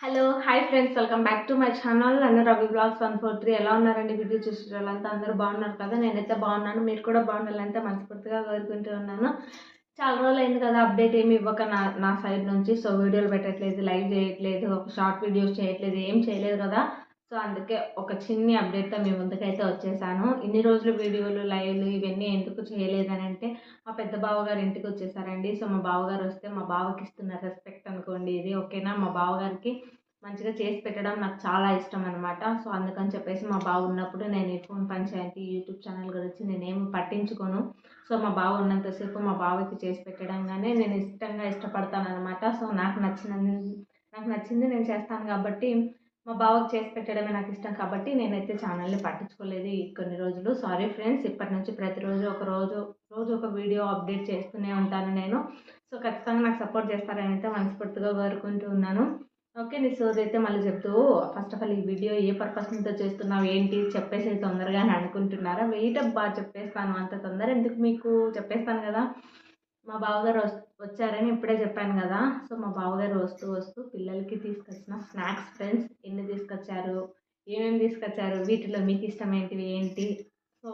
Hello hi friends welcome back to my channel నన్ను Ravi blogs one four three. ఎలా ఉన్నారండి video చూసిన వాళ్ళంతా అందరూ బాగున్నారు కదా? నేనైతే బాగున్నాను. మీరు కూడా బాగుండాలంటే మనస్ఫూర్తిగా కోరుకుంటూ ఉన్నాను. చాలా రోజులు అయింది కదా అప్డేట్ ఏమి ఇవ్వక నా నా సైడ్ నుంచి. సో వీడియోలు పెట్టట్లేదు లైవ్ చేయట్లేదు ఒక షార్ట్ వీడియోస్ చేయట్లేదు ఏం చేయలేదు కదా? సో అందుకే ఒక చిన్ని అప్డేట్తో మీ ముందుకైతే వచ్చేసాను. ఇన్ని రోజులు వీడియోలు లైవ్లు ఇవన్నీ ఎందుకు చేయలేదని అంటే మా పెద్ద బావగారు ఇంటికి వచ్చేసారండి. సో మా బావగారు వస్తే మా బావకి ఇస్తున్న రెస్పెక్ట్ అనుకోండి ఇది ఓకేనా? మా బావగారికి మంచిగా చేసి పెట్టడం నాకు చాలా ఇష్టం అనమాట సో అందుకని చెప్పేసి మా బావ ఉన్నప్పుడు నేను ఈ ఫోన్ పంచాయతీ యూట్యూబ్ ఛానల్ గురించి నేనేం పట్టించుకోను. సో మా బావ ఉన్నంతసేపు మా బావకి చేసి పెట్టడంగానే నేను ఇష్టంగా ఇష్టపడతాను అనమాట సో నాకు నచ్చిన నాకు నచ్చింది నేను చేస్తాను కాబట్టి మా బావకి చేసి పెట్టడమే నాకు ఇష్టం కాబట్టి నేనైతే ఛానల్ని పట్టించుకోలేదు ఈ కొన్ని రోజులు. సారీ ఫ్రెండ్స్ ఇప్పటి నుంచి ప్రతిరోజు ఒక రోజు రోజు ఒక వీడియో అప్డేట్ చేస్తూనే ఉంటాను నేను. సో ఖచ్చితంగా నాకు సపోర్ట్ చేస్తారని అయితే మనస్ఫూర్తిగా కోరుకుంటూ ఉన్నాను. ఓకే నీ సోజ్ అయితే మళ్ళీ చెప్తూ ఫస్ట్ ఆఫ్ ఆల్ ఈ వీడియో ఏ పర్పస్ మీద చేస్తున్నావు ఏంటి? చెప్పేసి తొందరగా అని అనుకుంటున్నారా? వెయిట్ బాగా చెప్పేస్తాను అంత తొందర ఎందుకు మీకు? చెప్పేస్తాను కదా. మా బావగారు వచ్చారని ఇప్పుడే చెప్పాను కదా. సో మా బావగారు వస్తూ వస్తూ పిల్లలకి తీసుకొచ్చిన స్నాక్స్ ఫ్రెండ్స్ ఎన్ని తీసుకొచ్చారు? ఏమేమి తీసుకొచ్చారు? వీటిలో మీకు ఇష్టం ఏంటివి ఏంటి? సో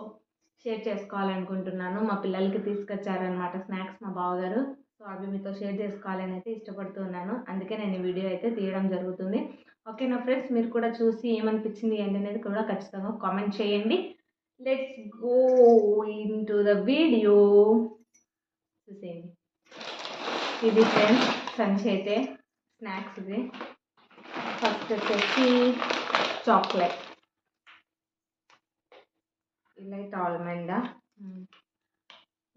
షేర్ చేసుకోవాలనుకుంటున్నాను. మా పిల్లలకి తీసుకొచ్చారనమాట స్నాక్స్ మా బావగారు. సో అవి మీతో షేర్ చేసుకోవాలని అయితే ఇష్టపడుతున్నాను అందుకే నేను ఈ వీడియో అయితే తీయడం జరుగుతుంది. ఓకే నా ఫ్రెండ్స్? మీరు కూడా చూసి ఏమనిపించింది ఏంటి అనేది కూడా ఖచ్చితంగా కామెంట్ చేయండి. Let's go into the video. చూసేయండి. ఇది ఫ్రెండ్స్ సంచి అయితే స్నాక్స్ ఇది. ఫస్ట్ వచ్చేసి chocolate. Light almond.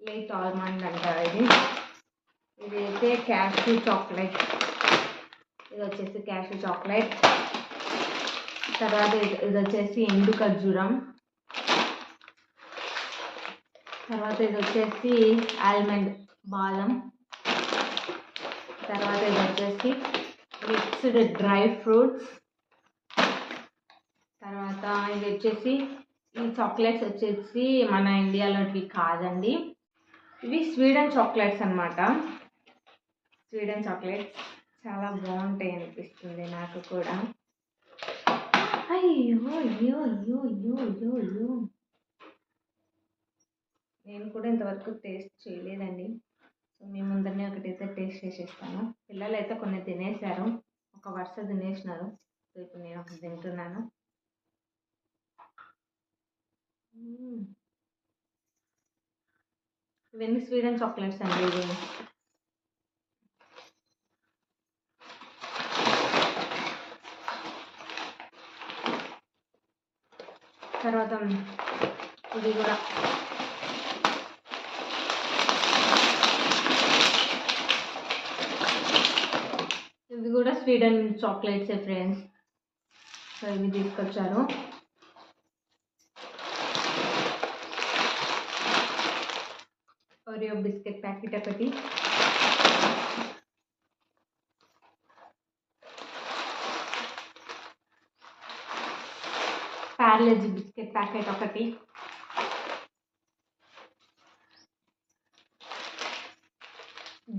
Light almond అంటారు ఇది. ఇది అయితే క్యాషూ చాక్లెట్. ఇది వచ్చేసి క్యాషూ చాక్లెట్. తర్వాత ఇది ఇది వచ్చేసి ఎండు ఖర్జూరం. తర్వాత ఇది వచ్చేసి ఆల్మండ్ బాదం. తర్వాత ఇది వచ్చేసి మిక్స్డ్ డ్రై ఫ్రూట్స్. తర్వాత ఇది వచ్చేసి ఈ చాక్లెట్స్ వచ్చేసి మన ఇండియాలోటివి కాదండి. ఇవి స్వీడన్ చాక్లెట్స్ అన్నమాట. స్వీడన్ చాక్లెట్స్ చాలా బాగుంటాయి అనిపిస్తుంది నాకు కూడా. అయ్యో అయ్యో అయ్యో అయ్యో అయ్యో అయ్యో. నేను కూడా ఇంతవరకు టేస్ట్ చేయలేదండి. సో మీ ముందరనే ఒకటి టేస్ట్ చేసేస్తాను. పిల్లలు అయితే కొన్ని తినేశారు. ఒక వరుస తినేసినారు. ఇప్పుడు నేను ఒక తింటున్నాను. మ్మ్. ఇవన్నీ స్వీడన్ చాక్లెట్స్ అండి ఇవి. తర్వాత ఇది కూడా ఇవి కూడా స్వీడన్ చాక్లెట్స్ ఫ్రెండ్స్ సో ఇవి తీసుకొచ్చారు ఓరియో బిస్కెట్ ప్యాకెట్ ఒకటి ప్యారలేజీ బిస్కెట్ ప్యాకెట్ ఒకటి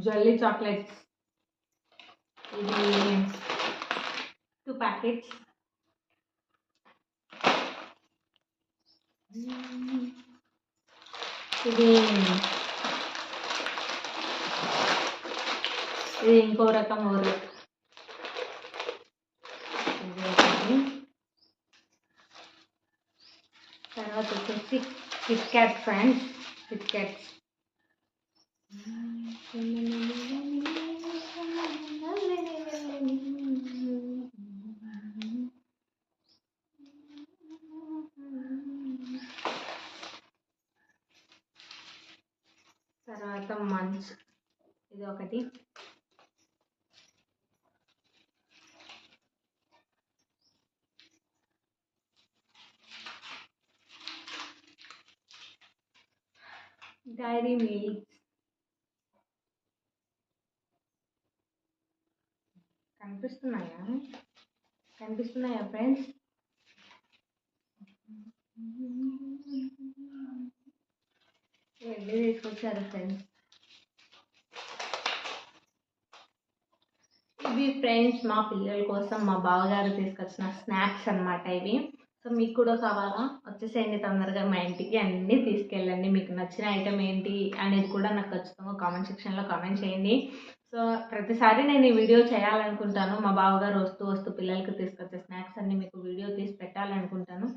జల్లీ చాక్లెట్స్ ఇది టూ ప్యాకెట్స్ ఇది ఇది ఇంకో రకం ఊరు ఇది ఒకటి. తర్వాత వచ్చేసి Kit Kat friends Kit Kats తర్వాత మంచ్ ఇది ఒకటి డైరీ మిల్క్ కనిపిస్తున్నాయా కనిపిస్తున్నాయా ఫ్రెండ్స్ వెళ్ళి తీసుకొచ్చారు ఫ్రెండ్స్ ఇవి ఫ్రెండ్స్ మా పిల్లల కోసం మా బావగారు తీసుకొచ్చిన స్నాక్స్ అన్నమాట ఇవి. సో మీకు కూడా కావాలా వచ్చేసేయండి తొందరగా మా ఇంటికి అన్నీ తీసుకెళ్ళండి. మీకు నచ్చిన ఐటెం ఏంటి అనేది కూడా నాకు ఖచ్చితంగా కామెంట్ సెక్షన్లో కామెంట్ చేయండి. సో ప్రతిసారి నేను ఈ వీడియో చేయాలనుకుంటాను. మా బావగారు వస్తూ వస్తూ పిల్లలకి తీసుకొచ్చే స్నాక్స్ అన్ని మీకు వీడియో తీసి పెట్టాలనుకుంటాను.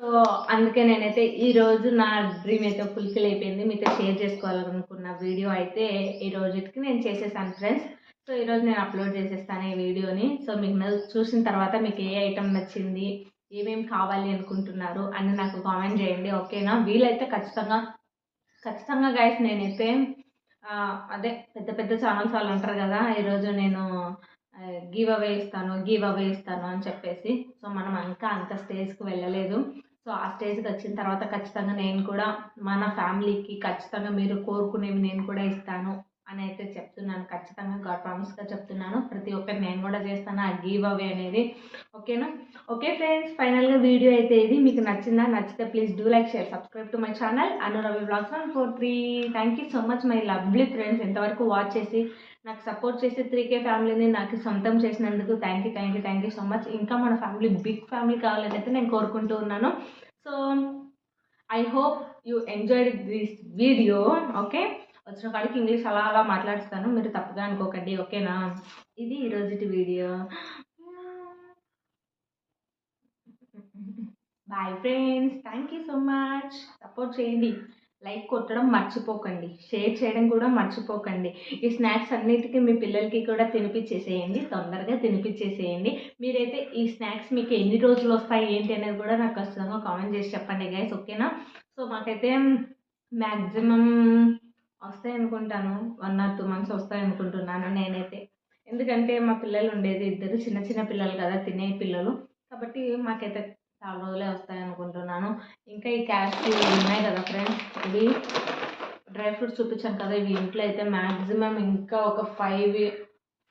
సో అందుకే నేనైతే ఈరోజు నా డ్రీమ్ అయితే ఫుల్ఫిల్ అయిపోయింది. మీతో షేర్ చేసుకోవాలనుకున్న వీడియో అయితే ఈ రోజుకి నేను చేసేసాను ఫ్రెండ్స్. సో ఈరోజు నేను అప్లోడ్ చేసేస్తాను ఈ వీడియోని. సో మీకు న- చూసిన తర్వాత మీకు ఏ ఐటెం నచ్చింది ఏమేమి కావాలి అనుకుంటున్నారు అని నాకు కామెంట్ చేయండి ఓకేనా వీలైతే ఖచ్చితంగా ఖచ్చితంగా గైస్ నేనైతే అదే పెద్ద పెద్ద ఛానల్స్ వాళ్ళు అంటారు కదా ఈరోజు నేను గివ్ అవే ఇస్తాను గివ్ అవే ఇస్తాను అని చెప్పేసి. సో మనం ఇంకా అంత స్టేజ్కి వెళ్ళలేదు. సో ఆ స్టేజ్కి వచ్చిన తర్వాత ఖచ్చితంగా నేను కూడా మన ఫ్యామిలీకి ఖచ్చితంగా మీరు కోరుకునేవి నేను కూడా ఇస్తాను. అని అయితే చెప్తున్నాను. ఖచ్చితంగా గాడ్ ప్రామిస్గా చెప్తున్నాను. ప్రతి ఒక్కటి నేను కూడా చేస్తాను. ఆ గివ్ అవే అనేది. ఓకేనా ఓకే ఫ్రెండ్స్ ఫైనల్గా వీడియో అయితే ఇది. మీకు నచ్చిందా? నచ్చితే please do like share subscribe to my channel Anuravi blogs one four three thank you so much my lovely friends ఎంతవరకు వాచ్ చేసి నాకు సపోర్ట్ చేసి త్రీ కే ఫ్యామిలీని నాకు సొంతం చేసినందుకు thank you thank you thank you so much ఇంకా మన ఫ్యామిలీ బిగ్ ఫ్యామిలీ కావాలని అయితే నేను కోరుకుంటూ ఉన్నాను. So I hope you enjoyed this video okay వచ్చిన కాడికి ఇంగ్లీష్ అలా అలా మాట్లాడుతాను మీరు తప్పుగా అనుకోకండి ఓకేనా? ఇది ఈరోజుటి video. Bye friends thank you so much support చేయండి. లైక్ కొట్టడం మర్చిపోకండి. షేర్ చేయడం కూడా మర్చిపోకండి. ఈ స్నాక్స్ అన్నిటికీ మీ పిల్లలకి కూడా తినిపించేసేయండి తొందరగా తినిపించేసేయండి మీరైతే ఈ స్నాక్స్ మీకు ఎన్ని రోజులు వస్తాయి ఏంటి అనేది కూడా నాకు ఖచ్చితంగా కామెంట్ చేసి చెప్పండి గైస్ ఓకేనా? సో మాకైతే మ్యాక్సిమం వస్తాయి అనుకుంటాను వన్ ఆర్ టూ మంత్స్ వస్తాయి అనుకుంటున్నాను నేనైతే. ఎందుకంటే మా పిల్లలు ఉండేది ఇద్దరు చిన్న చిన్న పిల్లలు కదా తినే పిల్లలు. కాబట్టి మాకైతే చాలా రోజులే వస్తాయి అనుకుంటున్నాను ఇంకా ఈ క్యాష్లు ఉన్నాయి కదా ఫ్రెండ్స్ ఇవి డ్రై ఫ్రూట్స్ చూపించాను కదా ఇవి ఇంట్లో అయితే మ్యాక్సిమం ఇంకా ఒక ఫైవ్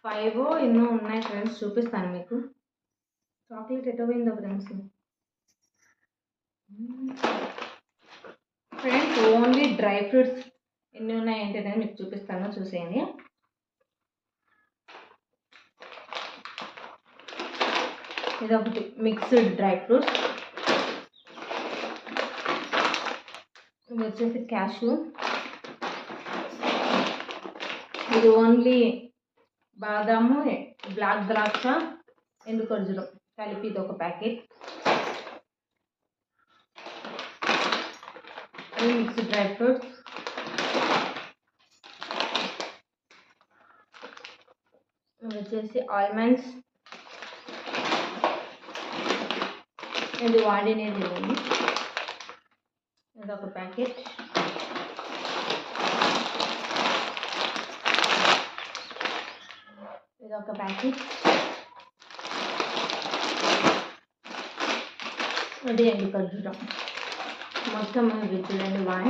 ఫైవ్ ఎన్నో ఉన్నాయి ఫ్రెండ్స్ చూపిస్తాను మీకు. చాక్లెట్ ఎటు పోయిందో friends. Friends only dry fruits ఎన్ని ఉన్నాయి ఏంటి అనేది మీకు చూపిస్తాను చూసేయండి. ఇదొకటి మిక్స్డ్ డ్రై ఫ్రూట్స్. ఇది వచ్చేసి క్యాషు ఇది ఓన్లీ బాదాము బ్లాక్ ద్రాక్ష ఎండు ఖర్జూరం కలిపి ఇది ఒక ప్యాకెట్. Mixed dry fruits. వచ్చేసి ఆల్మండ్స్ ఇది వాడినది ఇవ్వండి ఇది ఒక ప్యాకెట్ ఇది ఒక ప్యాకెట్ ఇది ఎండు ఖర్జూరం మొత్తం ఇది చూడండి one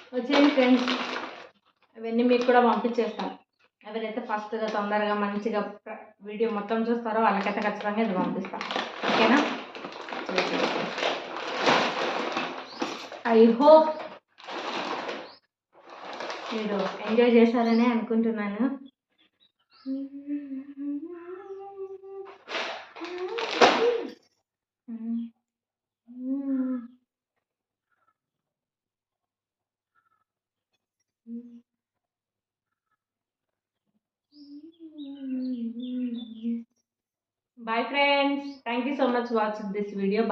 వచ్చేయండి ఫ్రెండ్స్ అవన్నీ మీకు కూడా పంపించేస్తాను. ఎవరైతే ఫస్ట్గా తొందరగా మంచిగా వీడియో మొత్తం చూస్తారో వాళ్ళకైతే ఖచ్చితంగా ఇది పంపిస్తాను. ఓకేనా ఐ హోప్ మీరు ఎంజాయ్ చేశారనే అనుకుంటున్నాను. Friends. Thank you so much for watching this video. Bye.